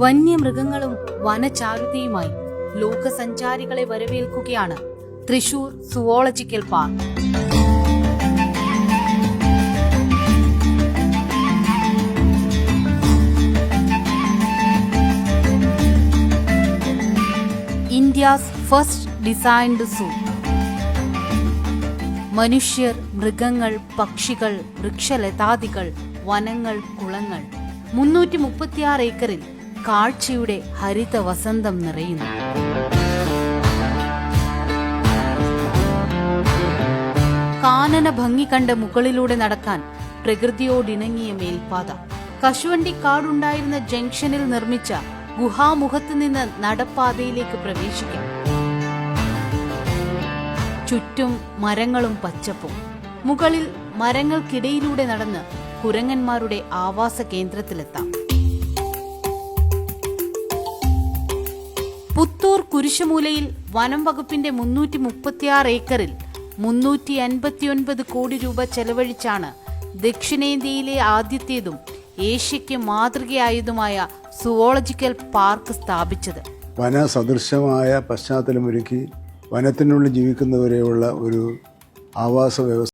വന്യമൃഗങ്ങളും വനചാരുതയുമായി ലോകസഞ്ചാരികളെ വരവേൽക്കുകയാണ് Thrissur zoological park. India's first designed zoo. മനുഷ്യർ മൃഗങ്ങൾ പക്ഷികൾ വൃക്ഷലതാദികൾ വനങ്ങൾ കുളങ്ങൾ. മുന്നൂറ്റി മുപ്പത്തിയാറ് ഏക്കറിൽ കാഴ്ചയുടെ ഹരിത വസന്തം നിറയുന്നു. കാനന ഭംഗി കണ്ട് മുകളിലൂടെ നടക്കാൻ പ്രകൃതിയോടിണങ്ങിയ മേൽപ്പാത. കശുവണ്ടി കാടുണ്ടായിരുന്ന ജംഗ്ഷനിൽ നിർമ്മിച്ച ഗുഹാമുഖത്ത് നിന്ന് നടപ്പാതയിലേക്ക് പ്രവേശിക്കാം. ചുറ്റും മരങ്ങളും പച്ചപ്പും. മുകളിൽ മരങ്ങൾക്കിടയിലൂടെ നടന്ന് കുരങ്ങന്മാരുടെ ആവാസ കേന്ദ്രത്തിലെത്താം. പുത്തൂർ കുരിശുമൂലയിൽ വനം വകുപ്പിന്റെ മുന്നൂറ്റി മുപ്പത്തിയാറ് ഏക്കറിൽ മുന്നൂറ്റി അൻപത്തിയൊൻപത് കോടി രൂപ ചെലവഴിച്ചാണ് ദക്ഷിണേന്ത്യയിലെ ആദ്യത്തേതും ഏഷ്യയ്ക്ക് മാതൃകയായതുമായ സുവോളജിക്കൽ പാർക്ക് സ്ഥാപിച്ചത്. വന വനസദൃശമായ പശ്ചാത്തലമൊരുക്കി വനത്തിനുള്ളിൽ ജീവിക്കുന്നവരെയുള്ള ഒരു ആവാസ വ്യവസ്ഥ